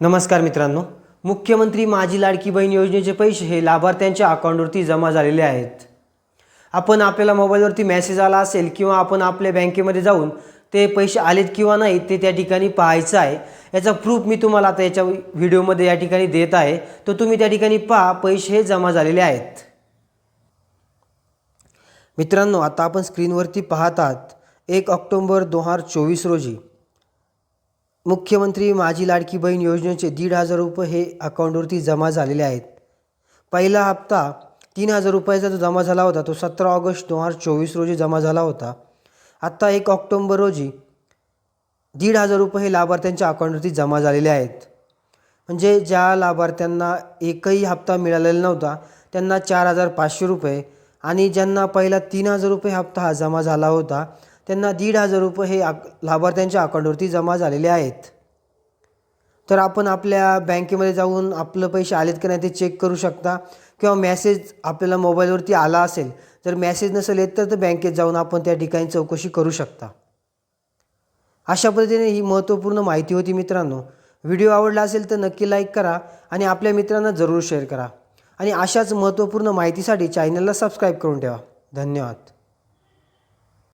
नमस्कार मित्रांनो. मुख्यमंत्री माझी लाडकी बहीण योजनेचे पैसे हे लाभार्थ्यांच्या अकाउंटवरती जमा झालेले आहेत. आपण आपल्याला मोबाईलवरती मेसेज आला असेल किंवा आपण आपल्या बँकेमध्ये जाऊन ते पैसे आलेत किंवा नाही ते त्या ठिकाणी पाहायचं आहे. याचा प्रूफ मी तुम्हाला आता याच्या व्हिडिओमध्ये या ठिकाणी देत आहे. तर तुम्ही त्या ठिकाणी पहा पैसे हे जमा झालेले आहेत. मित्रांनो आता आपण स्क्रीनवरती पाहतात एक ऑक्टोंबर दोन हजार चोवीस रोजी मुख्यमंत्री माझी लाडकी बहीण योजनेचे दीड हजार रुपये हे अकाउंटवरती जमा झालेले आहेत. पहिला हप्ता तीन हजार रुपयाचा जो जमा झाला होता तो सतरा ऑगस्ट दोन हजार चोवीस रोजी जमा झाला होता. आत्ता एक ऑक्टोंबर रोजी दीड हजार रुपये हे लाभार्थ्यांच्या अकाउंटवरती जमा झालेले आहेत. म्हणजे ज्या लाभार्थ्यांना एकही हप्ता मिळालेला नव्हता त्यांना चार हजार पाचशे रुपये आणि ज्यांना पहिला तीन हजार रुपये हप्ता हा जमा झाला होता त्यांना दीड हजार रुपये हे अक लाभार्थ्यांच्या अकाउंटवरती जमा झालेले आहेत. तर आपण आपल्या बँकेमध्ये जाऊन आपलं पैसे आलेत की नाही ते चेक करू शकता. किंवा मेसेज आपल्याला मोबाईलवरती आला असेल जर मेसेज नसेल येत तर बँकेत जाऊन आपण त्या ठिकाणी चौकशी करू शकता. अशा पद्धतीने ही महत्त्वपूर्ण माहिती होती मित्रांनो. व्हिडिओ आवडला असेल तर नक्की लाईक करा आणि आपल्या मित्रांना जरूर शेअर करा. आणि अशाच महत्त्वपूर्ण माहितीसाठी चॅनलला सबस्क्राईब करून ठेवा. धन्यवाद.